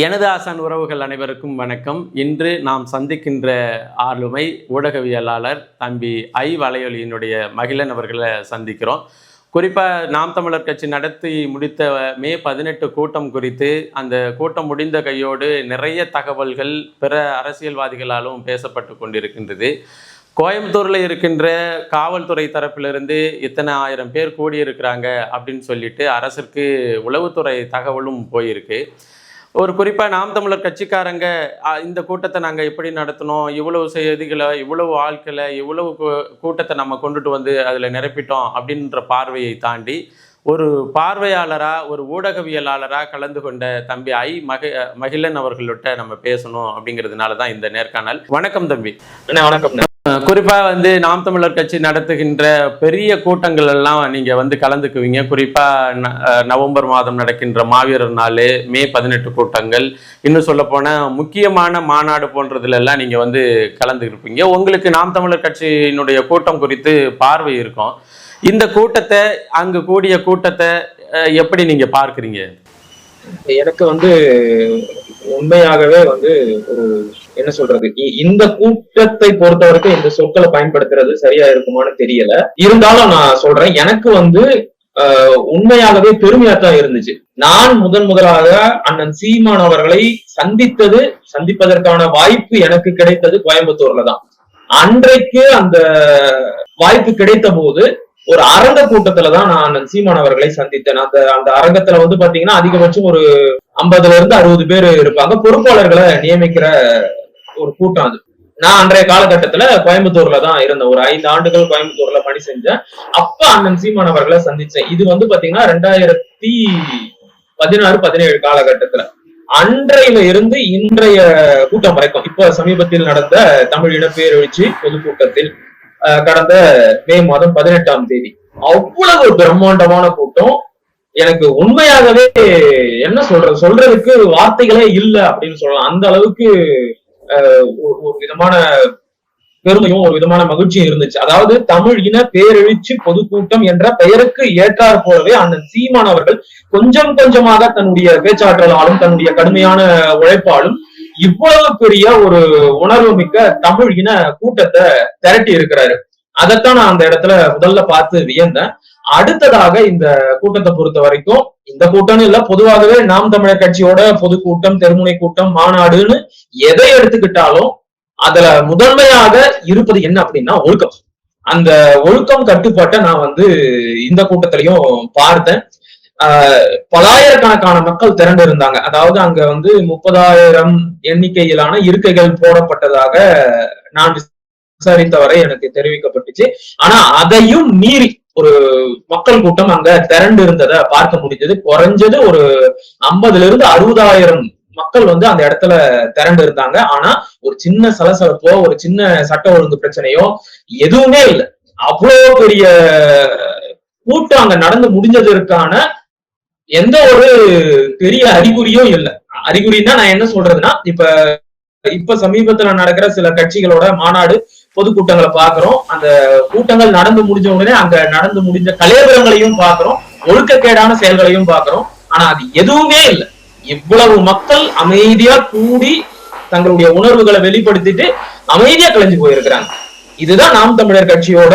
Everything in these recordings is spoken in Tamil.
எனது ஆசான் உறவுகள் அனைவருக்கும் வணக்கம். இன்று நாம் சந்திக்கின்ற ஆளுமை ஊடகவியலாளர் தம்பி ஐ வலையொலியினுடைய மகிழன் அவர்களை சந்திக்கிறோம். குறிப்பாக நாம் தமிழர் கட்சி நடத்தி முடித்த மே பதினெட்டு கூட்டம் குறித்து அந்த கூட்டம் முடிந்த கையோடு நிறைய தகவல்கள் பிற அரசியல்வாதிகளாலும் பேசப்பட்டு கொண்டிருக்கின்றது. கோயம்புத்தூரில் இருக்கின்ற காவல்துறை தரப்பிலிருந்து இத்தனை ஆயிரம் பேர் கூடியிருக்கிறாங்க அப்படின்னு சொல்லிட்டு அரசிற்கு உளவுத்துறை தகவலும் போயிருக்கு. ஒரு குறிப்பாக நாம் தமிழர் கட்சிக்காரங்க இந்த கூட்டத்தை நாங்கள் எப்படி நடத்தினோம் இவ்வளவு செய்திகளை இவ்வளவு ஆட்களை இவ்வளவு கூ- கூட்டத்தை நம்ம கொண்டுட்டு வந்து அதில் நிரப்பிட்டோம் அப்படின்ற பார்வையை தாண்டி ஒரு பார்வையாளராக ஒரு ஊடகவியலாளராக கலந்து கொண்ட தம்பி ஐ மகி மகிழன் அவர்கள்ட்ட நம்ம பேசணும் அப்படிங்கிறதுனால தான் இந்த நேர்காணல். வணக்கம் தம்பி. வணக்கம் குறிப்பாக வந்து நாம் தமிழர் கட்சி நடத்துகின்ற பெரிய கூட்டங்கள் எல்லாம் நீங்கள் வந்து கலந்துக்குவீங்க. குறிப்பாக நவம்பர் மாதம் நடக்கின்ற மாவீரர் நாள் மே பதினெட்டு கூட்டங்கள் இன்னும் சொல்லப்போனால் முக்கியமான மாநாடு போன்றதுல எல்லாம் நீங்கள் வந்து கலந்துருப்பீங்க. உங்களுக்கு நாம் தமிழர் கட்சியினுடைய கூட்டம் குறித்து பார்வை இருக்கும். இந்த கூட்டத்தை அங்கு கூடிய கூட்டத்தை அஹ், எப்படி நீங்கள் பார்க்குறீங்க? எனக்கு வந்து உண்மையாகவே வந்து ஒரு என்ன சொல்றது? இந்த கூட்டத்தை பொறுத்த வரைக்கும் இந்த சொற்களை பயன்படுத்துறது சரியா இருக்குமான்னு தெரியல. இருந்தாலும் நான் சொல்றேன் எனக்கு வந்து ஆஹ், உண்மையாகவே பெருமையா தான் இருந்துச்சு. நான் முதன் முதலாக அண்ணன் சீமான் அவர்களை சந்தித்தது சந்திப்பதற்கான வாய்ப்பு எனக்கு கிடைத்தது கோயம்புத்தூர்ல தான். அன்றைக்கு அந்த வாய்ப்பு கிடைத்த போது ஒரு அரங்க கூட்டத்துல தான் நான் அண்ணன் சீமான் அவர்களை சந்தித்தேன். அந்த அந்த அரங்கத்துல வந்து பாத்தீங்கன்னா அதிகபட்சம் ஒரு ஐம்பதுல இருந்து அறுபது பேர் இருப்பாங்க. பொறுப்பாளர்களை நியமிக்கிற ஒரு கூட்டம் அது நான் அன்றைய காலகட்டத்துல கோயம்புத்தூர்ல தான் இருந்தேன். ஒரு ஐந்து ஆண்டுகள் கோயம்புத்தூர்ல பணி செஞ்சேன். அப்ப அண்ணன் சீமான் அவர்களை சந்திச்சேன். இது வந்து பாத்தீங்கன்னா ரெண்டாயிரத்தி பதினாறு பதினேழு காலகட்டத்துல. அன்றையில இருந்து இன்றைய கூட்டம் வரைக்கும் இப்ப சமீபத்தில் நடந்த தமிழ் இனப்பேரழிச்சி பொதுக்கூட்டத்தில் கடந்த மே மாதம் பதினெட்டாம் தேதி. அவ்வளவு பிரம்மாண்டமான கூட்டம். எனக்கு உண்மையாகவே என்ன சொல்றது சொல்றதுக்கு வார்த்தைகளே இல்ல அப்படின்னு சொல்லலாம். அந்த அளவுக்கு ஒரு- ஒரு விதமான பெருமையும் ஒரு விதமான மகிழ்ச்சியும் இருந்துச்சு. அதாவது தமிழ் இன பேரெழுச்சி பொதுக்கூட்டம் என்ற பெயருக்கு ஏற்றார் போலவே அண்ணன் சீமான் அவர்கள் கொஞ்சம் கொஞ்சமாக தன்னுடைய பேச்சாற்றலாலும் தன்னுடைய கடுமையான உழைப்பாலும் இவ்வளவு பெரிய ஒரு உணர்வு மிக்க தமிழ் இன கூட்டத்தை திரட்டி இருக்கிறாரு அதைத்தான் நான் அந்த இடத்துல முதல்ல பார்த்து வியந்தேன். அடுத்ததாக இந்த கூட்டத்தை பொறுத்த வரைக்கும் இந்த கூட்டம்னு இல்ல பொதுவாகவே நாம் தமிழர் கட்சியோட பொதுக்கூட்டம் தெருமுனை கூட்டம் மாநாடுன்னு எதை எடுத்துக்கிட்டாலும் அதுல முதன்மையாக இருப்பது என்ன அப்படின்னா ஒழுக்கம். அந்த ஒழுக்கம் கட்டுப்பாட்டை நான் வந்து இந்த கூட்டத்திலையும் பார்த்தேன். ஆஹ் பலாயிரக்கணக்கான மக்கள் திரண்டு இருந்தாங்க அதாவது அங்க வந்து முப்பதாயிரம் எண்ணிக்கையிலான இருக்கைகள் போடப்பட்டதாக நான் விசாரித்தவரை எனக்கு தெரிவிக்கப்பட்டுச்சு. ஆனா அதையும் மீறி ஒரு மக்கள் கூட்டம் அங்க திரண்டு இருந்ததை பார்க்க முடிஞ்சது. குறைஞ்சது ஒரு ஐம்பதுல இருந்து அறுபதாயிரம் மக்கள் வந்து அந்த இடத்துல திரண்டு இருந்தாங்க. ஆனா ஒரு சின்ன சலசலப்போ ஒரு சின்ன சட்ட ஒழுங்கு பிரச்சனையோ எதுவுமே இல்லை. அவ்வளோ பெரிய கூட்டம் அங்க நடந்து முடிஞ்சதற்கான எந்த ஒரு பெரிய அறிகுறியும் இல்லை. அறிகுறின்னா நான் என்ன சொல்றதுன்னா இப்ப இப்ப சமீபத்துல நடக்கிற சில கட்சிகளோட மாநாடு பொதுக்கூட்டங்களை பாக்குறோம் அந்த கூட்டங்கள் நடந்து முடிஞ்ச உடனே அங்க நடந்து முடிஞ்ச கலையபுரங்களையும் பாக்குறோம் ஒழுக்கக்கேடான செயல்களையும் பாக்குறோம் ஆனா அது எதுவுமே இல்லை. இவ்வளவு மக்கள் அமைதியா கூடி தங்களுடைய உணர்வுகளை வெளிப்படுத்திட்டு அமைதியா கலைஞ்சு போயிருக்கிறாங்க. இதுதான் நாம் தமிழர் கட்சியோட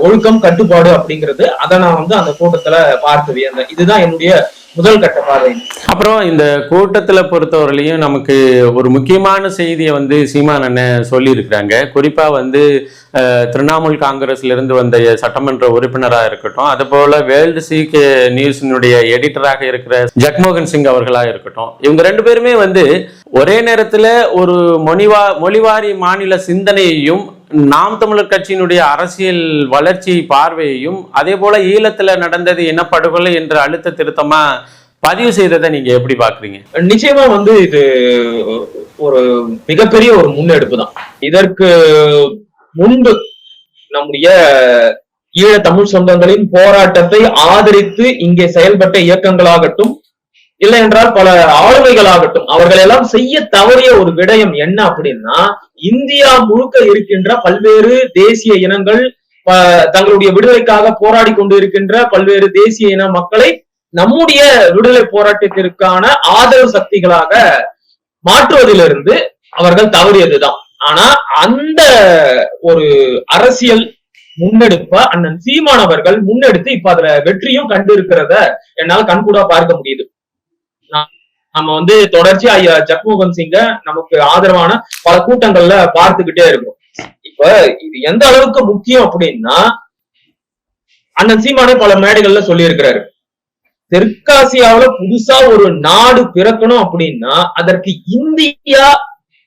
ஒழுக்கம் கட்டுப்பாடு அப்படிங்கிறது. அதை நான் வந்து அந்த கூட்டத்துல பார்த்து வியந்தேன் இதுதான் என்னுடைய முதல் கட்ட பார்வை. அப்புறம் இந்த கூட்டத்தில் பொறுத்தவரையிலையும் நமக்கு ஒரு முக்கியமான செய்தியை வந்து சீமான் அண்ணன் சொல்லியிருக்கிறாங்க. குறிப்பாக வந்து திரிணாமுல் காங்கிரஸ்ல இருந்து வந்த சட்டமன்ற உறுப்பினராக இருக்கட்டும் அதுபோல வேர்ல்டு சீக் நியூஸினுடைய எடிட்டராக இருக்கிற ஜக்மோகன் சிங் அவர்களாக இருக்கட்டும் இவங்க ரெண்டு பேருமே வந்து ஒரே நேரத்தில் ஒரு மொழிவா மொழிவாரி மாநில சிந்தனையையும் நாம் தமிழர் கட்சியினுடைய அரசியல் வளர்ச்சி பார்வையையும் அதே போல ஈழத்துல நடந்தது இனப்படுகொலை என்ற அழுத்த திருத்தமா பதிவு செய்ததை நீங்க எப்படி பாக்குறீங்க நிச்சயமா வந்து இது ஒரு மிகப்பெரிய ஒரு முன்னெடுப்பு தான். இதற்கு முன்பு நம்முடைய ஈழ தமிழ் சொந்தங்களின் போராட்டத்தை ஆதரித்து இங்கே செயல்பட்ட இயக்கங்களாகட்டும் இல்லை என்றால் பல ஆளுமைகளாகட்டும் அவர்கள் எல்லாம் செய்ய தவறிய ஒரு விடயம் என்ன அப்படின்னா இந்தியா முழுக்க இருக்கின்ற பல்வேறு தேசிய இனங்கள் தங்களுடைய விடுதலைக்காக போராடி கொண்டு இருக்கின்ற பல்வேறு தேசிய இன மக்களை நம்முடைய விடுதலை போராட்டத்திற்கான ஆதரவு சக்திகளாக மாற்றுவதிலிருந்து அவர்கள் தவறியதுதான். ஆனா அந்த ஒரு அரசியல் முன்னெடுப்ப அண்ணன் சீமான் அவர்கள் முன்னெடுத்து இப்ப அதுல வெற்றியும் கண்டு இருக்கிறத என்னால் கண்கூடா பார்க்க முடியுது. நம்ம வந்து தொடர்ச்சியா ஐயா ஜக்மோகன் சிங்க நமக்கு ஆதரவான பல கூட்டங்கள்ல பார்த்துக்கிட்டே இருக்கும். இப்ப இது எந்த அளவுக்கு முக்கியம் அப்படின்னா அண்ணன் சீமானே பல மேடைகள்ல சொல்லி இருக்கிறாரு புதுசா ஒரு நாடு பிறக்கணும் அப்படின்னா அதற்கு இந்தியா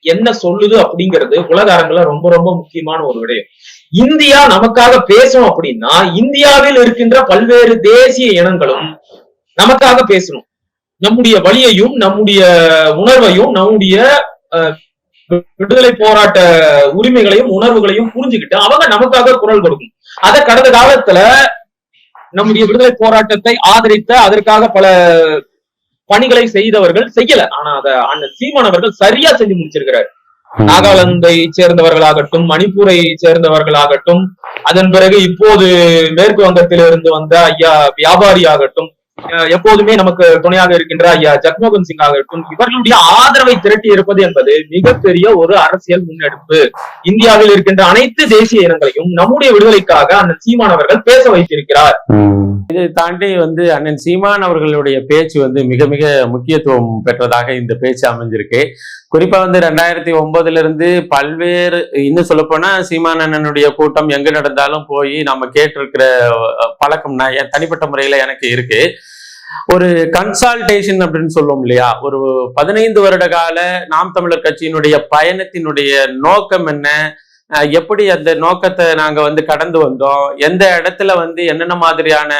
என்ன சொல்லுது அப்படிங்கிறது உலக அரங்குல ரொம்ப ரொம்ப முக்கியமான ஒரு விடயம். இந்தியா நமக்காக பேசணும் அப்படின்னா இந்தியாவில் இருக்கின்ற பல்வேறு தேசிய இனங்களும் நமக்காக பேசணும். நம்முடைய வழியையும் நம்முடைய உணர்வையும் நம்முடைய விடுதலை போராட்ட உரிமைகளையும் உணர்வுகளையும் புரிஞ்சுக்கிட்டு அவங்க நமக்காக குரல் கொடுக்கும். அத கடந்த காலத்துல நம்முடைய விடுதலை போராட்டத்தை ஆதரித்த அதற்காக பல பணிகளை செய்தவர்கள் செய்யல. ஆனா அத அண்ணன் சீமான் அவர்கள் சரியா செஞ்சு முடிச்சிருக்கிறார். நாகாலாந்தை சேர்ந்தவர்களாகட்டும் மணிப்பூரை சேர்ந்தவர்களாகட்டும் அதன் பிறகு இப்போது மேற்கு வங்கத்திலிருந்து வந்த ஐயா வியாபாரி ஆகட்டும் எப்போதுமே நமக்கு துணையாக இருக்கின்ற ஐயா ஜக்மோகன் சிங் ஆகட்டும் இவர்களுடைய ஆதரவை திரட்டி இருப்பது என்பது மிகப்பெரிய ஒரு அரசியல் முன்னெடுப்பு. இந்தியாவில் இருக்கின்ற அனைத்து தேசிய இனங்களையும் நம்முடைய விடுதலைக்காக அண்ணன் சீமான் அவர்கள் பேச வைத்திருக்கிறார். இதை தாண்டி வந்து அண்ணன் சீமான் அவர்களுடைய பேச்சு வந்து மிக மிக முக்கியத்துவம் பெற்றதாக இந்த பேச்சு அமைஞ்சிருக்கு. குறிப்பா வந்து ரெண்டாயிரத்தி ஒன்பதுல இருந்து பல்வேறு இன்னும் சொல்லப்போனா சீமான் அண்ணனுடைய கூட்டம் எங்க நடந்தாலும் போய் நம்ம கேட்டிருக்கிற பழக்கம் நான் தனிப்பட்ட முறையில எனக்கு இருக்கு. ஒரு கன்சால்டேஷன் அப்படின்னு சொல்லுவோம் இல்லையா? ஒரு பதினைந்து வருட கால நாம் தமிழர் கட்சியினுடைய பயணத்தினுடைய நோக்கம் என்ன? எப்படி அந்த நோக்கத்தை நாங்க வந்து கடந்து வந்தோம்? எந்த இடத்துல வந்து என்னென்ன மாதிரியான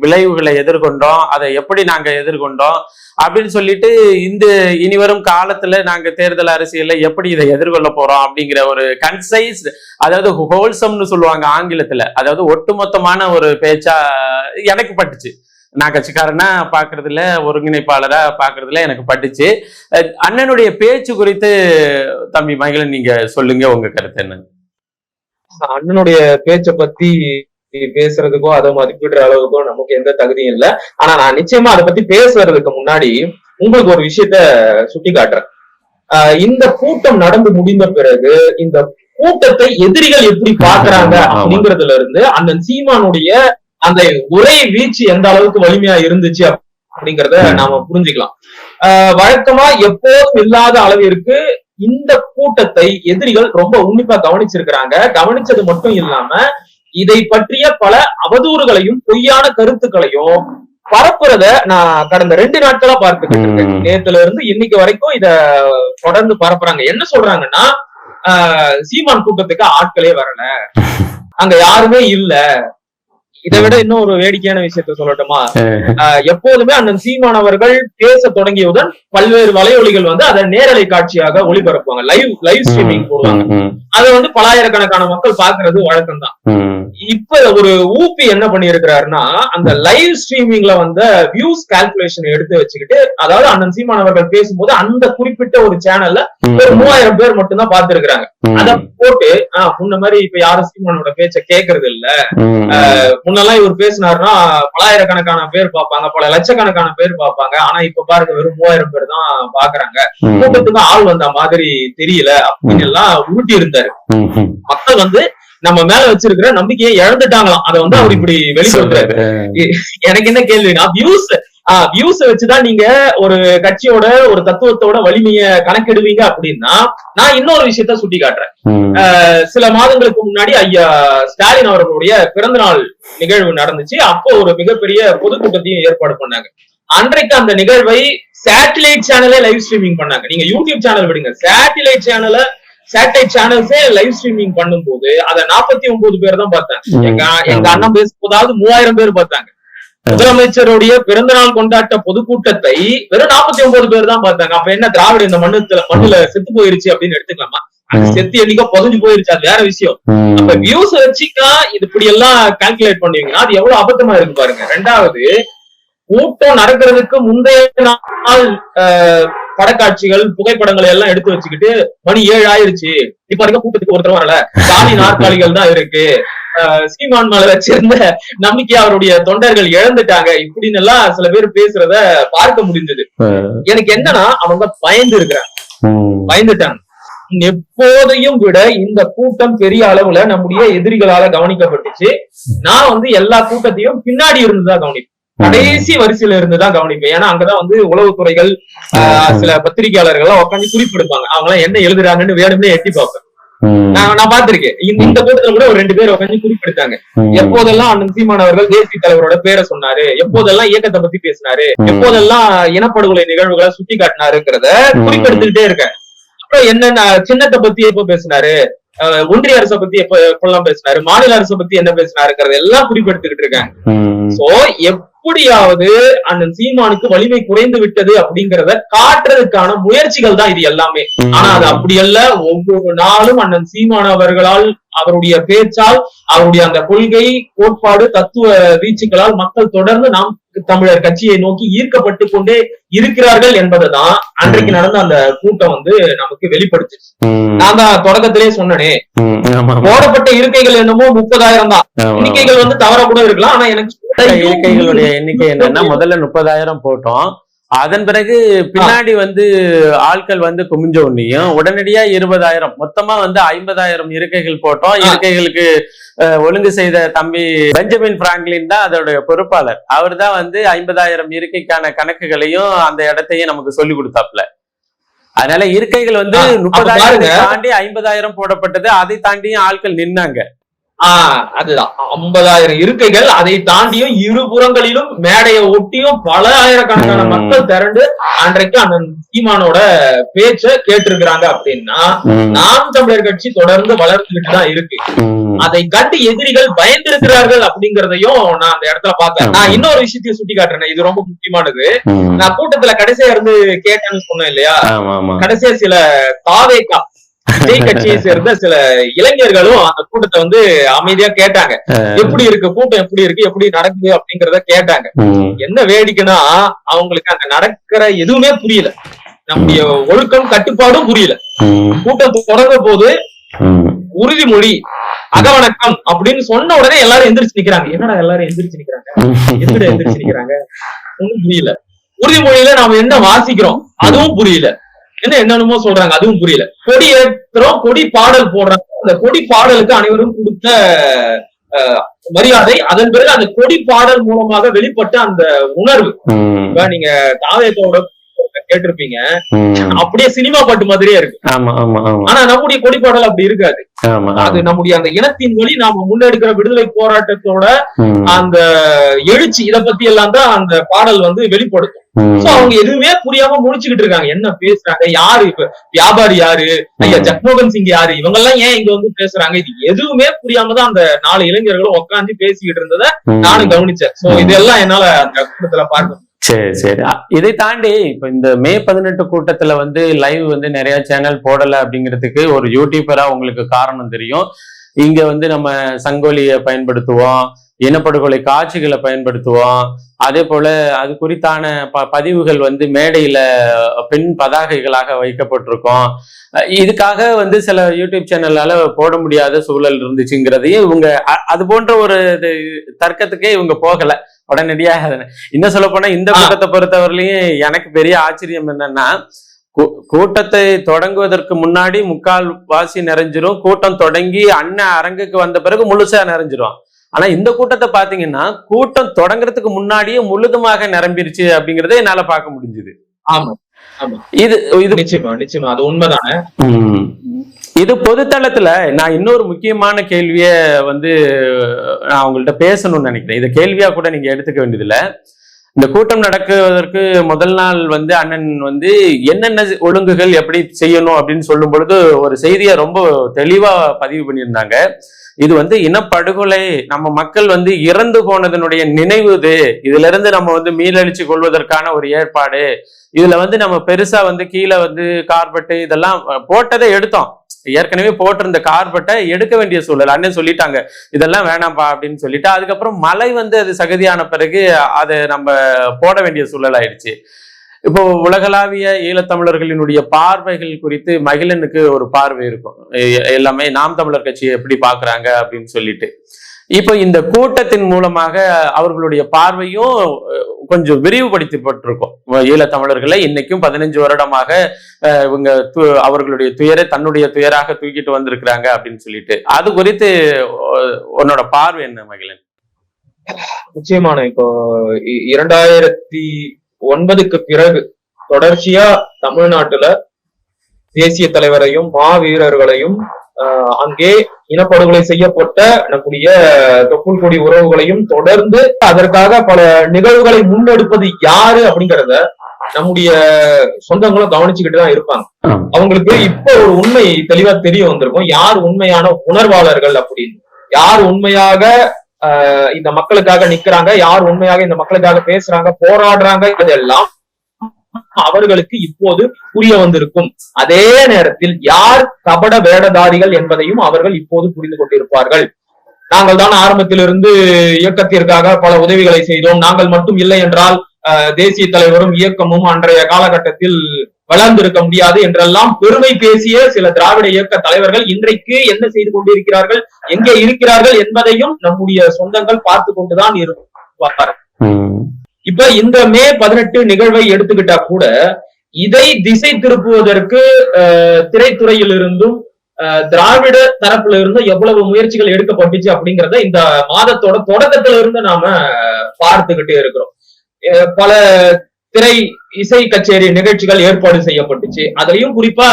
விளைவுகளை எதிர்கொண்டோம்? அதை எப்படி நாங்க எதிர்கொண்டோம்? அப்படின்னு சொல்லிட்டு இந்த இனி வரும் காலத்துல நாங்க தேர்தல் அரசியல்ல எப்படி இதை எதிர்கொள்ள போறோம் அப்படிங்கிற ஒரு கன்சைஸ் அதாவது ஹோல்சம்னு சொல்லுவாங்க ஆங்கிலத்துல. அதாவது ஒட்டுமொத்தமான ஒரு பேச்சா எனக்கு பட்டுச்சு. நான் கட்சிக்காரனா பாக்குறதுல ஒருங்கிணைப்பாளரா பாக்குறதுல எனக்கு பட்டுச்சு. அண்ணனுடைய பேச்சு குறித்து தம்பி மகிழன் நீங்க சொல்லுங்க உங்க கருத்து என்ன? அண்ணனுடைய பேச்ச பத்தி பேசுறதுக்கோ அதை மதிப்பிடுற அளவுக்கோ நமக்கு எந்த தகுதியும் இல்ல. ஆனா நான் நிச்சயமா அதை பத்தி பேசுறதுக்கு முன்னாடி உங்களுக்கு ஒரு விஷயத்த சுட்டி காட்டுறேன் ஆஹ் இந்த கூட்டம் நடந்து முடிந்த பிறகு இந்த கூட்டத்தை எதிரிகள் எப்படி பாக்குறாங்க. அப்படிங்கறதுல இருந்து அண்ணன் சீமானுடைய அந்த உரை வீச்சு எந்த அளவுக்கு வலிமையா இருந்துச்சு அப்படிங்கறத நாம புரிஞ்சுக்கலாம். வழக்கமா எப்போதும் இல்லாத அளவிற்கு இந்த கூட்டத்தை எதிரிகள் ரொம்ப உன்னிப்பா கவனிச்சிருக்கிறாங்க. கவனிச்சது மட்டும் இல்லாம இதை பற்றிய பல அவதூறுகளையும் பொய்யான கருத்துக்களையும் பரப்புறத நான் கடந்த ரெண்டு நாட்களா பார்த்துக்கிட்டு இருக்கேன். நேத்துல இருந்து இன்னைக்கு வரைக்கும் இத தொடர்ந்து பரப்புறாங்க. என்ன சொல்றாங்கன்னா சீமான் கூட்டத்துக்கு ஆட்களே வரல. அங்க யாருமே இல்ல. இதை விட இன்னும் ஒரு வேடிக்கையான விஷயத்த சொல்லட்டுமா? எப்போதுமே அண்ணன் சீமான் அவர்கள் பேச தொடங்கியவுடன் பல்வேறு வலையொலிகள் வந்து அதை நேரலை காட்சியாக ஒளிபரப்புவாங்க. லைவ் லைவ் ஸ்ட்ரீமிங் போடுவாங்க. அதை வந்து பலாயிரக்கணக்கான மக்கள் பாக்குறது வழக்கம் தான் இப்ப ஒரு ஊபி என்ன பண்ணியிருக்கிறாருன்னா அந்த லைவ் ஸ்ட்ரீமிங்ல வந்த வியூஸ் கால்குலேஷன் எடுத்து வச்சுக்கிட்டு அதாவது அண்ணன் சீமான் அவர்கள் பேசும்போது அந்த குறிப்பிட்ட ஒரு சேனல்ல ஒரு மூவாயிரம் பேர் மட்டும்தான் பார்த்திருக்கிறாங்க. அத போட்டு ஆஹ் முன்ன மாதிரி இப்ப யாரும் சீமானோட பேச்ச கேக்குறது இல்ல முன்னெல்லாம் இவர் பேசினாருன்னா பலாயிரக்கணக்கான பேர் பார்ப்பாங்க பல லட்சக்கணக்கான பேர் பார்ப்பாங்க. ஆனா இப்ப பாருங்க வெறும் மூவாயிரம் பேர் தான் பாக்குறாங்க கூட்டத்துக்கு ஆள் வந்த மாதிரி தெரியல அப்படின்னு எல்லாம் ஊட்டி இருந்தாரு மக்கள் வந்து நம்ம மேல வச்சிருக்கிற நம்பிக்கையை இழந்துட்டாங்களாம். அதை வந்து அவர் இப்படி வெளிப்படுத்துறாரு. எனக்கு என்ன கேள்வினா வியூஸ் வியூஸ் வச்சுதான் நீங்க ஒரு கட்சியோட ஒரு தத்துவத்தோட வலிமைய கணக்கெடுவீங்க அப்படின்னா நான் இன்னொரு விஷயத்த சுட்டி காட்டுறேன் சில மாதங்களுக்கு முன்னாடி ஐயா ஸ்டாலின் அவர்களுடைய பிறந்த நாள் நிகழ்வு நடந்துச்சு. அப்போ ஒரு மிகப்பெரிய பொதுக்கூட்டத்தையும் ஏற்பாடு பண்ணாங்க. அன்றைக்கு அந்த நிகழ்வை சேட்டிலைட் சேனலே லைவ் ஸ்ட்ரீமிங் பண்ணாங்க. நீங்க யூடியூப் சேனல் விடுங்க. சேட்டிலைட் சேனல சேட்டலைட் சேனல்ஸே லைவ் ஸ்ட்ரீமிங் பண்ணும்போது அதை நாற்பத்தி ஒன்பது பேர் தான் பார்த்தாங்க எங்க எங்க அண்ணன் பேசும்போதாவது மூவாயிரம் பேர் பார்த்தாங்க. முதலமைச்சருடைய பிறந்த நாள் கொண்டாட்ட பொதுக்கூட்டத்தை வெறும் நாற்பத்தி ஒன்பது பேர் தான் பார்த்தாங்க. அப்ப என்ன திராவிட இந்த மண்ணுல மண்ணுல செத்து போயிருச்சு அப்படின்னு எடுத்துக்கலாமா? அது செத்து என்னைக்கோ புதஞ்சு போயிருச்சு அது வேற விஷயம். அப்ப வியூஸ் வச்சுக்கா இது இப்படி எல்லாம் கால்குலேட் பண்ணுவீங்கன்னா அது எவ்வளவு அபத்தமா இருக்கு பாருங்க. ரெண்டாவது கூட்டம் நடக்கிறதுக்கு முந்தைய நாள் படக்காட்சிகள் புகைப்படங்களை எல்லாம் எடுத்து வச்சுக்கிட்டு மணி ஏழு ஆயிருச்சு இப்ப வரைக்கும் கூட்டத்துக்கு ஒருத்தர் வரல. காலி நாற்காலிகள் தான் இருக்கு. சீமான் மேல வச்சிருந்த நம்பிக்கை அவருடைய தொண்டர்கள் இழந்துட்டாங்க. இப்படின்னு எல்லாம் சில பேர் பேசுறத பார்க்க முடிஞ்சது. எனக்கு என்னன்னா அவங்க பயந்து இருக்கிறாங்க. பயந்துட்டாங்க. எப்போதையும் விட இந்த கூட்டம் பெரிய அளவுல நம்முடைய எதிரிகளால கவனிக்கப்பட்டுச்சு. நான் வந்து எல்லா கூட்டத்தையும் பின்னாடி இருந்துதான் கவனிப்பேன். கடைசி வரிசையில இருந்துதான் கவனிப்பேன். ஏன்னா அங்கதான் வந்து உளவுத்துறைகள் சில பத்திரிகையாளர்கள் எல்லாம் உட்காந்து குறிப்பெடுப்பாங்க அவங்க எல்லாம் என்ன எழுதுறாங்கன்னு வேணும்னே எட்டி பார்ப்பேன். நான் நான் பாத்திருக்கேன் இந்த கூட்டத்துல கூட ஒரு ரெண்டு பேர் உட்காந்து குறிப்பெடுத்தாங்க ம். எப்போதெல்லாம் அண்ணன் சீமான் அவர்கள் தேசிய தலைவரோட பேரை சொன்னாரு எப்போதெல்லாம் இயக்கத்தை பத்தி பேசினாரு எப்போதெல்லாம் இனப்படுகொலை நிகழ்வுகளை சுட்டி காட்டினாருங்கிறத குறிப்பெடுத்துக்கிட்டே இருக்கேன். அப்புறம் என்னென்ன சின்னத்தை பத்தி எப்போ பேசினாரு? ஒன்றிய அரசை பத்தி எப்ப எப்பெல்லாம் பேசினாரு? மாநில அரசை பத்தி என்ன பேசினாருங்கிறது எல்லாம் குறிப்பெடுத்துக்கிட்டு இருக்கேன். சோ எப்படியாவது அண்ணன் சீமானுக்கு வலிமை குறைந்து விட்டது அப்படிங்கறத காட்டுறதுக்கான முயற்சிகள் தான் இது எல்லாமே. ஆனா அது அப்படி அல்ல. ஒவ்வொரு நாளும் அண்ணன் சீமான் அவர்களால் அவருடைய பேச்சால் அவருடைய அந்த கொள்கை கோட்பாடு தத்துவ வீச்சுகளால் மக்கள் தொடர்ந்து நாம் தமிழர் கட்சியை நோக்கி ஈர்க்கப்பட்டு கொண்டே இருக்கிறார்கள் என்பதுதான் அன்றைக்கு நடந்த அந்த கூட்டம் வந்து நமக்கு வெளிப்படுத்துச்சு. நான் தான் தொடக்கத்திலே சொன்னனே. போடப்பட்ட இருக்கைகள் என்னமோ முப்பதாயிரம் தான். எண்ணிக்கைகள் வந்து தவறா கூட இருக்கலாம். ஆனா எனக்கு இருக்கைகளுடைய எண்ணிக்கை என்னன்னா முதல்ல முப்பதாயிரம் போட்டோம். அதன் பிறகு பின்னாடி வந்து ஆட்கள் வந்து குமிஞ்ச உடனேயும் உடனடியா இருபதாயிரம். மொத்தமா வந்து ஐம்பதாயிரம் இருக்கைகள் போட்டோம். இருக்கைகளுக்கு ஒழுங்கு செய்த தம்பி பெஞ்சமின் பிராங்க்லின் தான் அதோட பொறுப்பாளர். அவர் தான் வந்து ஐம்பதாயிரம் இருக்கைக்கான கணக்குகளையும் அந்த இடத்தையும் நமக்கு சொல்லி கொடுத்தாப்ல அதனால இருக்கைகள் வந்து முப்பதாயிரம். தாண்டி ஐம்பதாயிரம் போடப்பட்டது. அதை தாண்டியும் ஆட்கள் நின்னாங்க. ஆஹ் அதுதான். ஐம்பதாயிரம் இருக்கைகள் அதை தாண்டியும் இருபுறங்களிலும் மேடையை ஒட்டியும் பல ஆயிரக்கணக்கான. மக்கள் திரண்டு அன்றைக்கு அண்ணன் சீமானோட பேச்ச கேட்டிருக்கிறாங்க அப்படின்னா நாம் தமிழர் கட்சி தொடர்ந்து வளர்ந்துகிட்டு தான் இருக்கு. அதை கண்டு எதிரிகள் பயந்திருக்கிறார்கள் அப்படிங்கறதையும் நான் அந்த இடத்துல பார்த்தேன். நான் இன்னொரு விஷயத்தையும் சுட்டி காட்டுறேன் இது ரொம்ப முக்கியமானது. நான் கூட்டத்துல கடைசியா இருந்து கேட்டேன்னு சொன்னேன் இல்லையா? கடைசியா சில தாவேகா விஜய் கட்சியை சேர்ந்த சில இளைஞர்களும் அந்த கூட்டத்தை வந்து அமைதியா கேட்டாங்க. எப்படி இருக்கு? கூட்டம் எப்படி இருக்கு? எப்படி நடக்குது? அப்படிங்கறத கேட்டாங்க. என்ன வேடிக்கைன்னா அவங்களுக்கு அங்க நடக்கிற எதுவுமே புரியல. நம்முடைய ஒழுக்கம் கட்டுப்பாடும் புரியல. கூட்டம் தொடங்க போது. உறுதிமொழி அகவணக்கம் அப்படின்னு சொன்ன உடனே எல்லாரும் எந்திரிச்சு நிக்கிறாங்க. என்னடா எல்லாரும் எந்திரிச்சு நிக்கிறாங்க? எங்கட எந்திரிச்சு நிக்கிறாங்க? ஒண்ணும் புரியல. உறுதிமொழியில நாம என்ன வாசிக்கிறோம்? அதுவும் புரியல. என்ன என்னென்னமோ சொல்றாங்க அதுவும் புரியல. கொடி ஏற்றுறோம் கொடி பாடல் போடுறாங்க. அந்த கொடி பாடலுக்கு அனைவரும் கொடுத்த மரியாதை அதன் பிறகு அந்த கொடி பாடல் மூலமாக வெளிப்பட்ட அந்த உணர்வு. நீங்க தாவேத்தோட கேட்டிருப்பீங்க. அப்படியே சினிமா பாட்டு மாதிரியே இருக்கு ஆனா நம்முடைய கொடி பாடல் அப்படி இருக்காது அது நம்முடைய அந்த இனத்தின் வழி நாம முன்னெடுக்கிற விடுதலை போராட்டத்தோட. அந்த எழுச்சி இத பத்தி எல்லாம் தான் அந்த பாடல் வந்து வெளிப்படுத்தும். சோ அவங்க எதுவுமே புரியாம முடிச்சுக்கிட்டு இருக்காங்க என்ன பேசுறாங்க யாரு இப்ப வியாபாரி யாரு ஐயா. ஜக்மோகன் சிங் யாரு இவங்க எல்லாம் ஏன் இங்க வந்து பேசுறாங்க இது எதுவுமே புரியாம தான் அந்த நாலு இளைஞர்களும் உட்காந்து பேசிக்கிட்டு இருந்ததை. நானும் கவனிச்சேன் சோ. இதெல்லாம் என்னால அந்த கூட்டத்துல பார்க்க. சரி சரி. இதை தாண்டி இப்ப இந்த மே பதினெட்டு கூட்டத்துல வந்து லைவ் வந்து நிறைய சேனல் போடல அப்படிங்கிறதுக்கு ஒரு யூடியூபரா உங்களுக்கு காரணம் தெரியும். இங்க வந்து நம்ம சங்கோலியை பயன்படுத்துவோம் இனப்படுகொலை காட்சிகளை பயன்படுத்துவோம். அதே போல அது குறித்தான ப பதிவுகள் வந்து மேடையில பெண் பதாகைகளாக வைக்கப்பட்டிருக்கும். இதுக்காக வந்து சில யூடியூப் சேனலால போட முடியாத சூழல் இருந்துச்சுங்கிறதையும் இவங்க அ- அது போன்ற ஒரு இது தர்க்கத்துக்கே இவங்க போகலை. உடனடியாக இன்னும் சொல்ல போனா இந்த. கூட்டத்தை பொறுத்தவரையிலையும் எனக்கு பெரிய ஆச்சரியம் என்னன்னா கூ- கூட்டத்தை தொடங்குவதற்கு முன்னாடி முக்கால் வாசி நிறைஞ்சிரும். கூட்டம் தொடங்கி அண்ணன் அரங்குக்கு வந்த பிறகு முழுசா நிறைஞ்சிரும். ஆனா இந்த கூட்டத்தை பாத்தீங்கன்னா கூட்டம் தொடங்குறதுக்கு முன்னாடியே முழுதுமாக நிரம்பிருச்சு அப்படிங்கறத என்னால பார்க்க முடிஞ்சுது. ஆமா இது இது நிச்சயமா நிச்சயமா. அது உண்மைதானே. இது பொதுத்தளத்துல நான் இன்னொரு முக்கியமான கேள்விய வந்து நான் உங்கள்ட்ட பேசணும்னு நினைக்கிறேன். இதை கேள்வியா கூட நீங்க எடுத்துக்க வேண்டியதில்ல. இந்த கூட்டம் நடக்குவதற்கு முதல் நாள் வந்து அண்ணன் வந்து என்னென்ன ஒழுங்குகள் எப்படி செய்யணும் அப்படின்னு சொல்லும் பொழுது ஒரு செய்தியை ரொம்ப தெளிவா பதிவு பண்ணியிருந்தாங்க. இது வந்து இனப்படுகொலை. நம்ம மக்கள் வந்து இறந்து போனதனுடைய நினைவு இது. இதுல இருந்து நம்ம வந்து மீளழிச்சு கொள்வதற்கான ஒரு ஏற்பாடு. இதுல வந்து நம்ம பெருசா வந்து கீழே வந்து கார்பெட்டு இதெல்லாம் போட்டதை எடுத்தோம். ஏற்கனவே போட்டிருந்த கார்பெட்டை எடுக்க வேண்டிய சூழல். அண்ணன் சொல்லிட்டாங்க இதெல்லாம் வேணாம்ப்பா அப்படின்னு சொல்லிட்டு அதுக்கப்புறம் மழை வந்து அது சகதியான பிறகு அதை நம்ம போட வேண்டிய சூழல் ஆயிடுச்சு. இப்போ உலகளாவிய ஈழத்தமிழர்களினுடைய பார்வைகள் குறித்து மகிழனுக்கு ஒரு பார்வை இருக்கும். எல்லாமே நாம் தமிழர் கட்சியை எப்படி பாக்குறாங்க அப்படின்னு சொல்லிட்டு. இப்போ இந்த கூட்டத்தின் மூலமாக அவர்களுடைய பார்வையும் கொஞ்சம் விரிவுபடுத்தப்பட்டிருக்கும். ஈழத்தமிழர்களை இன்னைக்கும் பதினஞ்சு வருடமாக இவங்க து- அவர்களுடைய துயரை தன்னுடைய துயராக தூக்கிட்டு வந்திருக்கிறாங்க அப்படின்னு சொல்லிட்டு. அது குறித்து உன்னோட பார்வை என்ன மகிழன்? நிச்சயமான இப்போ இ- இரண்டாயிரத்தி ஒன்பதுக்கு பிறகு தொடர்ச்சியா தமிழ்நாட்டுல தேசிய தலைவரையும் மாவீரர்களையும் அங்கே இனப்படுகொலை செய்யப்பட்ட நம்முடைய தொப்புள் கொடி உறவுகளையும் தொடர்ந்து அதற்காக பல நிகழ்வுகளை முன்னெடுப்பது யாரு அப்படிங்கறத நம்முடைய சொந்தங்களும் கவனிச்சுக்கிட்டு தான் இருப்பாங்க. அவங்களுக்கு இப்ப ஒரு உண்மை தெளிவா தெரிய வந்திருக்கும். யார் உண்மையான உணர்வாளர்கள் அப்படின்னு? யார் உண்மையாக இந்த மக்களுக்காக நிக்கிறாங்க யார் உண்மையாக இந்த மக்களுக்காக பேசுறாங்க போராடுறாங்க இதெல்லாம் அவர்களுக்கு இப்போது புரிய வந்திருக்கும். அதே நேரத்தில் யார் கபட வேடதாரிகள் என்பதையும் அவர்கள் இப்போது புரிந்து கொண்டிருப்பார்கள். நாங்கள் தான் ஆரம்பத்திலிருந்து இயக்கத்திற்காக பல உதவிகளை செய்தோம். நாங்கள் மட்டும் இல்லை என்றால் தேசிய தலைவரும் இயக்கமும் அன்றைய காலகட்டத்தில் வளர்ந்திருக்க முடியாது என்றெல்லாம் பெருமை பேசிய சில திராவிட இயக்க தலைவர்கள் இன்றைக்கு என்ன செய்து கொண்டிருக்கிறார்கள் எங்கே இருக்கிறார்கள் என்பதையும் நம்முடைய சொந்தங்கள் பார்த்து கொண்டுதான் இருப்பார்கள். இப்ப இந்த மே பதினெட்டு நிகழ்வை எடுத்துக்கிட்டா கூட இதை திசை திருப்புவதற்கு திரைத்துறையிலிருந்தும் அஹ், திராவிட தரப்புல இருந்து எவ்வளவு முயற்சிகள் எடுக்கப்பட்டுச்சு அப்படிங்கறத இந்த மாதத்தோட தொடக்கத்துல இருந்து நாம பார்த்துக்கிட்டே இருக்கிறோம். பல திரை இசை கச்சேரி நிகழ்ச்சிகள் ஏற்பாடு செய்யப்பட்டுச்சு. அதுலயும் குறிப்பா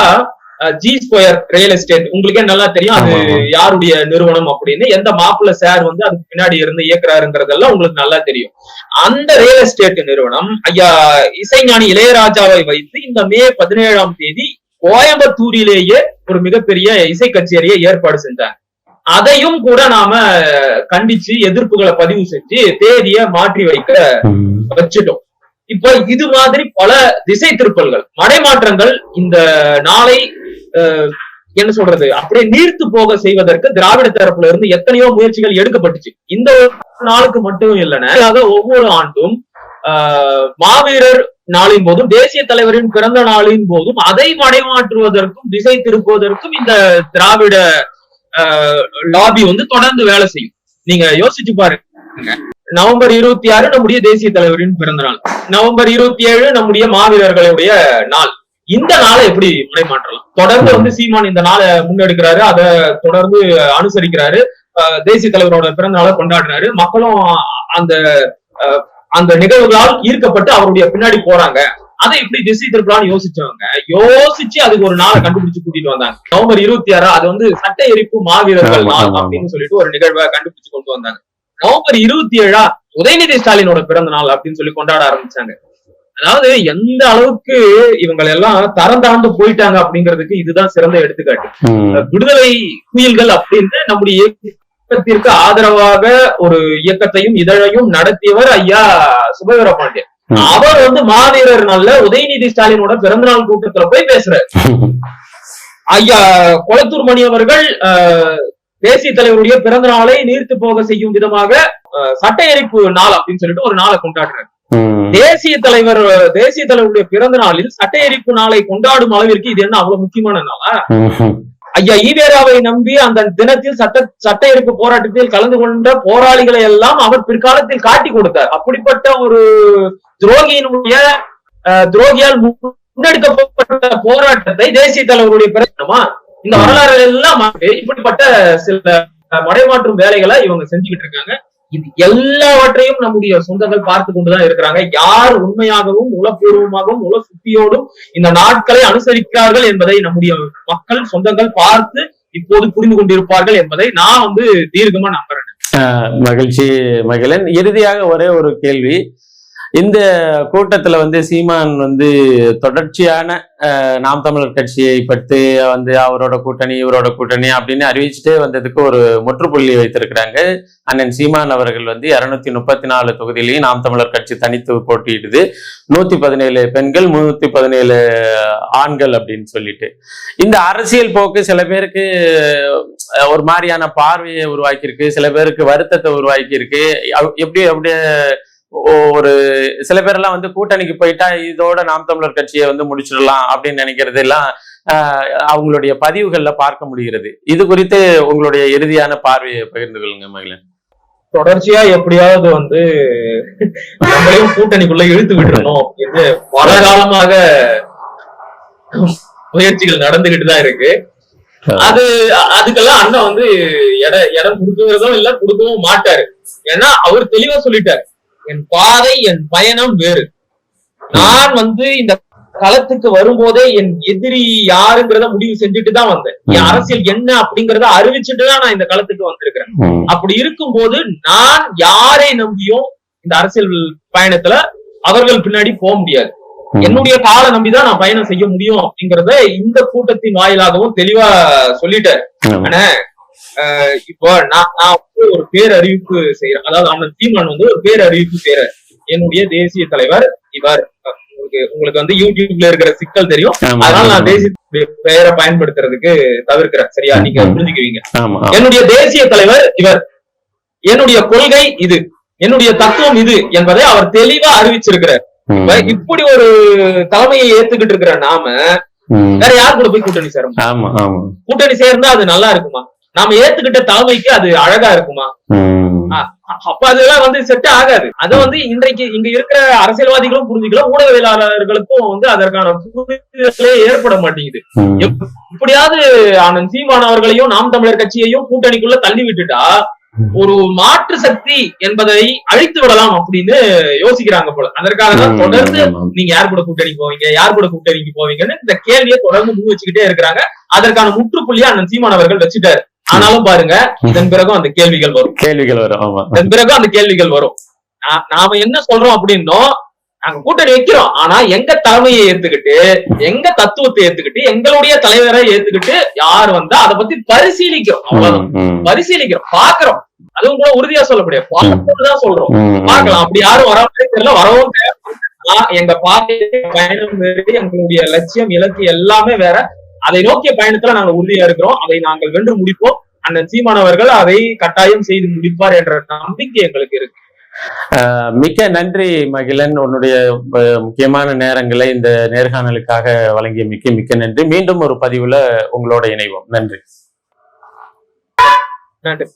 ஜி ஸ்கொயர் ரியல் எஸ்டேட் உங்களுக்கே நல்லா தெரியும் அது. யாருடைய நிறுவனம் அப்படின்னு. எந்த மாப்பிள்ள சார் வந்து அதுக்கு பின்னாடி இருந்து இயக்குறாருங்கிறதெல்லாம் உங்களுக்கு நல்லா தெரியும். அந்த ரியல் எஸ்டேட் நிறுவனம் ஐயா இசைஞானி இளையராஜாவை வைத்து இந்த மே பதினேழாம் தேதி கோயம்புத்தூரிலேயே ஒரு மிகப்பெரிய இசை கச்சேரியை ஏற்பாடு செஞ்சாங்க அதையும் கூட நாம கண்டிச்சு எதிர்ப்புகளை பதிவு செஞ்சு தேதியை மாற்றி வைக்க வச்சுட்டோம். இப்போ இது மாதிரி பல திசை திருப்பல்கள் மடைமாற்றங்கள் இந்த நாளை என்ன சொல்றது அப்படியே நீர்த்து போக செய்வதற்கு திராவிட தரப்புல இருந்து எத்தனையோ முயற்சிகள் எடுக்கப்பட்டுச்சு. இந்த நாளுக்கு மட்டும் இல்லைன்னா ஒவ்வொரு ஆண்டும் ஆஹ், மாவீரர் நாளின் போதும் தேசிய தலைவரின் பிறந்த நாளின் போதும் அதை மடைமாற்றுவதற்கும் திசை திருப்புவதற்கும் இந்த திராவிட லாபி வந்து தொடர்ந்து வேலை செய்யும். நீங்க யோசிச்சு பாருங்க. நவம்பர் இருபத்தி ஆறு நம்முடைய தேசிய தலைவரின் பிறந்த நாள் நவம்பர் இருபத்தி ஏழு நம்முடைய மாவீரர்களுடைய நாள். இந்த நாளை எப்படி மடைமாற்றலாம் தொடர்ந்து வந்து சீமான் இந்த நாளை முன்னெடுக்கிறாரு அதை தொடர்ந்து அனுசரிக்கிறாரு தேசிய தலைவரோட பிறந்த நாளை கொண்டாடுறாரு. மக்களும் அந்த அந்த நிகழ்வுகளால் ஈர்க்கப்பட்டு அவருடைய பின்னாடி போறாங்க. அதை எப்படி திசை திருப்பலாம்னு யோசிச்சவங்க யோசிச்சு அதுக்கு ஒரு நாளை கண்டுபிடிச்சு கூட்டிட்டு வந்தாங்க. நவம்பர் இருபத்தி ஆறு அது வந்து சட்ட எரிப்பு மாவீரர்கள் நாள் அப்படின்னு சொல்லிட்டு ஒரு நிகழ்வை கண்டுபிடிச்சு கொண்டு வந்தாங்க. நவம்பர் இருபத்தி ஏழா உதயநிதி ஸ்டாலினோட பிறந்த நாள் அப்படின்னு சொல்லி கொண்டாட ஆரம்பிச்சாங்க. அதாவது எந்த அளவுக்கு இவங்க எல்லாம் தரம் தாழ்ந்து போயிட்டாங்க அப்படிங்கிறதுக்கு இதுதான் சிறந்த எடுத்துக்காட்டு. விடுதலை குயில்கள் அப்படின்னு நம்முடைய இயக்கத்திற்கு ஆதரவாக ஒரு இயக்கத்தையும் இதழையும் நடத்தியவர் ஐயா சுபவீர பாண்டியன். அவர் வந்து மாவீரர் நாள்ல உதயநிதி ஸ்டாலினோட பிறந்தநாள் கூட்டத்துல போய் பேசுறாரு. ஐயா கொளத்தூர் மணி அவர்கள் தேசிய தலைவருடைய பிறந்த நாளை நீர்த்து போக செய்யும் விதமாக சட்ட எரிப்பு நாள் அப்படின்னு சொல்லிட்டு ஒரு நாளை கொண்டாடுறாரு. தேசிய தலைவர் தேசிய தலைவருடைய பிறந்த நாளில் சட்ட எரிப்பு நாளை கொண்டாடும் அளவிற்கு இது என்ன அவ்வளவு முக்கியமான நாளா? ஐயா ஈவேராவை நம்பி அந்த தினத்தில் சட்ட சட்ட எரிப்பு போராட்டத்தில் கலந்து கொண்ட போராளிகளை எல்லாம் அவர் பிற்காலத்தில் காட்டி கொடுத்தார். அப்படிப்பட்ட ஒரு துரோகியினுடைய துரோகியால் முன்னெடுக்கப்பட்ட போராட்டத்தை தேசிய தலைவருடைய பிறந்தமா இந்த வரலாறு எல்லாம் இப்படிப்பட்ட சில மடைமாற்றும் வேலைகளை இவங்க செஞ்சுக்கிட்டு இருக்காங்க. இது எல்லாவற்றையும் நம்முடைய சொந்தங்கள் பார்த்து கொண்டுதான் இருக்கிறாங்க. யார் உண்மையாகவும் உளப்பூர்வமாகவும் உல சுத்தியோடும் இந்த நாட்களை அனுசரிக்கிறார்கள் என்பதை நம்முடைய மக்கள் சொந்தங்கள் பார்த்து இப்போது புரிந்து கொண்டிருப்பார்கள் என்பதை நான் வந்து தீர்க்கமா நம்புறேன். மகிழ்ச்சி மகிழன். இறுதியாக ஒரே ஒரு கேள்வி. இந்த கூட்டத்துல வந்து சீமான் வந்து தொடர்ச்சியான நாம் தமிழர் கட்சியை பற்றி வந்து அவரோட கூட்டணி இவரோட கூட்டணி அப்படின்னு அறிவிச்சுட்டே வந்ததுக்கு ஒரு முற்றுப்புள்ளி வைத்திருக்கிறாங்க. அண்ணன் சீமான் அவர்கள் வந்து இருநூத்தி முப்பத்தி நாலு தொகுதியிலையும் நாம் தமிழர் கட்சி தனித்து போட்டியிடுது. நூத்தி பதினேழு பெண்கள் முன்னூத்தி பதினேழு ஆண்கள் அப்படின்னு சொல்லிட்டு. இந்த அரசியல் போக்கு சில பேருக்கு ஒரு மாதிரியான பார்வையை உருவாக்கியிருக்கு. சில பேருக்கு வருத்தத்தை உருவாக்கியிருக்கு. அவ்- எப்படி அப்படியே ஒரு சில பேரெல்லாம் வந்து கூட்டணிக்கு போயிட்டா இதோட நாம் தமிழர் கட்சியை வந்து முடிச்சிடலாம் அப்படின்னு நினைக்கிறது எல்லாம் ஆஹ், அவங்களுடைய பதிவுகள்ல பார்க்க முடிகிறது. இது குறித்து உங்களுடைய இறுதியான பார்வையை பகிர்ந்து கொள்ளுங்க மகிழன் தொடர்ச்சியா எப்படியாவது வந்து நம்மளையும் கூட்டணிக்குள்ள இழுத்து விட்டுறணும் என்று பல காலமாக முயற்சிகள் நடந்துகிட்டு தான் இருக்கு. அது அதுக்கெல்லாம் அண்ணன் வந்து இட இடம் கொடுக்கறதும் இல்ல கொடுக்கவும் மாட்டாரு. ஏன்னா அவர் தெளிவா சொல்லிட்டாரு. என் பாதை என் பயணம் வேறு நான் வந்து இந்த களத்துக்கு வரும்போதே என் எதிரி யாருங்கிறத முடிவு செஞ்சுட்டு தான் வந்தேன் என் அரசியல் என்ன அப்படிங்கறத அறிவிச்சுட்டு தான் நான் இந்த களத்துக்கு வந்திருக்கிறேன். அப்படி இருக்கும்போது நான் யாரை நம்பியும் இந்த அரசியல் பயணத்துல அவர்கள் பின்னாடி போக முடியாது. என்னுடைய காலை நம்பிதான் நான் பயணம் செய்ய முடியும் அப்படிங்கறத இந்த கூட்டத்தின் வாயிலாகவும் தெளிவா சொல்லிட்டாரு. ஆனா இப்போ நான் ஒரு பேரறிவிப்பு செய்யறேன் அதாவது அண்ணன் சீமான் வந்து ஒரு பேரறிவிப்பு செய்யறார். என்னுடைய தேசிய தலைவர் இவர். உங்களுக்கு உங்களுக்கு வந்து யூடியூப்ல இருக்கிற சிக்கல் தெரியும். அதனால நான் தேசிய பெயரை பயன்படுத்துறதுக்கு தவிர்க்கிறேன். சரியா? நீங்க. புரிஞ்சுக்குவீங்க. என்னுடைய தேசிய தலைவர் இவர். என்னுடைய கொள்கை இது. என்னுடைய தத்துவம் இது என்பதை அவர் தெளிவா அறிவிச்சிருக்கிறார். இப்படி ஒரு தலைமையை ஏத்துக்கிட்டு இருக்கிற நாம. வேற யார் கூட போய் கூட்டணி சேர முடியும்? ஆமா ஆமா. கூட்டணி சேர்ந்தா அது நல்லா இருக்குமா? நாம ஏத்துக்கிட்ட தலைமைக்கு அது அழகா இருக்குமா? அப்ப அதெல்லாம் வந்து செட் ஆகாது. அது வந்து இன்றைக்கு இங்க இருக்கிற அரசியல்வாதிகளும் புரிஞ்சுக்கல ஊடகவியலாளர்களுக்கும் வந்து அதற்கான புரிதலே ஏற்பட மாட்டேங்குது. ம். இப்படியாவது ஆனந்த் சீமான் அவர்களையும் நாம் தமிழர் கட்சியையும் கூட்டணிக்குள்ள தள்ளி விட்டுட்டா ஒரு மாற்று சக்தி என்பதை அழித்து விடலாம் அப்படின்னு யோசிக்கிறாங்க போல. அதற்காக தான் தொடர்ந்து. நீங்க யார் கூட கூட்டணி போவீங்க யார் கூட கூட்டணிக்கு போவீங்கன்னு இந்த கேள்வியை தொடர்ந்து முன் வச்சுக்கிட்டே இருக்கிறாங்க. அதற்கான முற்றுப்புள்ளியா அண்ணன் சீமான் அவர்கள் வச்சுட்டாரு. ஆனாலும் பாருங்க இதன் பிறகும் அந்த கேள்விகள் வரும். கேள்விகள் வரும் ஆமா. இதன் பிறகும் அந்த கேள்விகள் வரும். நாம என்ன சொல்றோம் அப்படின்னோம் நாங்க கூட்டணி வைக்கிறோம். ஆனா எங்க தலைமையை ஏத்துக்கிட்டு எங்க தத்துவத்தை ஏத்துக்கிட்டு எங்களுடைய தலைவரை ஏத்துக்கிட்டு யார் வந்தா அதை பத்தி பரிசீலிக்கிறோம். அவ்வளவுதான். பரிசீலிக்கிறோம். பாக்குறோம் அதுவும் கூட உறுதியா சொல்ல முடியாது பார்த்துதான் சொல்றோம். ம். ம். பார்க்கலாம். அப்படி யாரும் வரவே தெரியல. வரவும் எங்க பாதை பயணம் வேறு எங்களுடைய லட்சியம் இலக்கு எல்லாமே வேற. அதை நோக்கிய பயணத்துல நாங்க உறுதியா இருக்கிறோம். அதை நாங்கள் வென்று முடிப்போம். அண்ணன் சீமானவர்கள் அதை கட்டாயம் செய்து முடிப்பார் என்ற நம்பிக்கை எங்களுக்கு இருக்கு. ஆஹ் மிக்க நன்றி மகிழன். உன்னுடைய முக்கியமான நேரங்களை இந்த நேர்காணலுக்காக வழங்கிய மிக்க மிக்க நன்றி. மீண்டும் ஒரு பதிவுல உங்களோட இணைவோம். நன்றி. நன்றி.